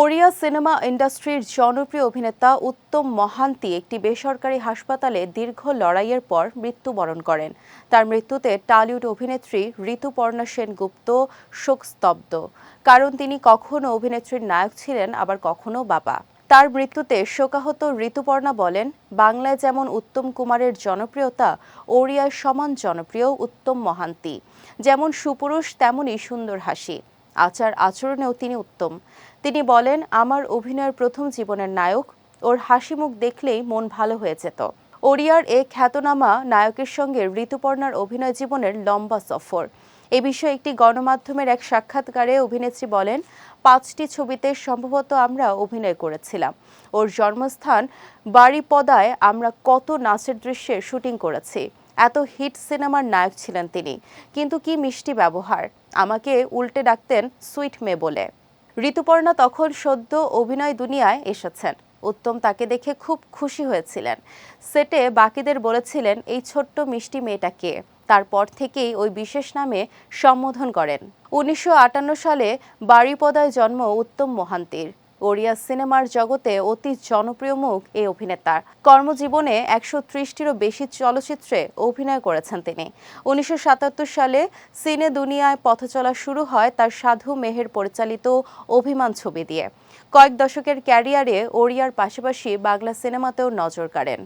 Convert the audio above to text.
Odia cinema ইন্ডাস্ট্রির জনপ্রিয় অভিনেতা উত্তম মহান্তি একটি বেসরকারি হাসপাতালে দীর্ঘ লড়াইয়ের পর মৃত্যুবরণ করেন। তার মৃত্যুতে টালিউড অভিনেত্রী ঋতুপর্ণা সেনগুপ্ত শোকস্তব্ধ। কারণ তিনি কখনো অভিনেত্রীর নায়ক ছিলেন, আবার কখনো বাবা। তার মৃত্যুতে শোকাহত ঋতুপর্ণা বলেন, বাংলায় যেমন উত্তম কুমারের জনপ্রিয়তা, ওড়িয়ায় সমান জনপ্রিয় উত্তম মহান্তি। যেমন সুপুরুষ, তেমনই সুন্দর হাসি। আচার আচরণেও তিনি উত্তম। তিনি বলেন, আমার অভিনয়ের প্রথম জীবনের নায়ক। ওর হাসি মুখ দেখলেই মন ভালো হয়ে যেত। ওড়িয়ার এ খ্যাতনামা নায়কের সঙ্গে ঋতুপর্ণার অভিনয় জীবনের লম্বা সফর। এ বিষয়ে একটি গণমাধ্যমের এক সাক্ষাৎকারে অভিনেত্রী বলেন, পাঁচটি ছবিতে সম্ভবত আমরা অভিনয় করেছিলাম। ওর জন্মস্থান বাড়িপদায় আমরা কত নাচের দৃশ্যের শুটিং করেছি। এত হিট সিনেমার নায়ক ছিলেন তিনি। কিন্তু কি মিষ্টি ব্যবহার? আমাকে উল্টে ডাকতেন সুইট মে বলে। ঋতুপর্ণা তখন সদ্য অভিনয় দুনিয়ায় এসেছেন। উত্তম তাকে দেখে খুব খুশি হয়েছিলেন। সেটে বাকিদের বলেছিলেন, এই ছোট্ট মিষ্টি মেয়েটা কে? তারপর থেকেই ওই বিশেষ নামে সম্বোধন করেন। উনিশশো আটান্ন সালে বাড়িপদায় জন্ম উত্তম মহান্তির। ওড়িয়া সিনেমার জগতে অতি জনপ্রিয় মুখ এই অভিনেতার। কর্মজীবনে একশো ত্রিশটিরও বেশি চলচ্চিত্রে অভিনয় করেছেন তিনি। উনিশশো সাতাত্তর সালে সিনে দুনিয়ায় পথ চলা শুরু হয় তার সাধু মেহের পরিচালিত অভিমান ছবি দিয়ে। কয়েক দশকের ক্যারিয়ারে ওড়িয়ার পাশাপাশি বাংলা সিনেমাতেও নজর কাড়েন।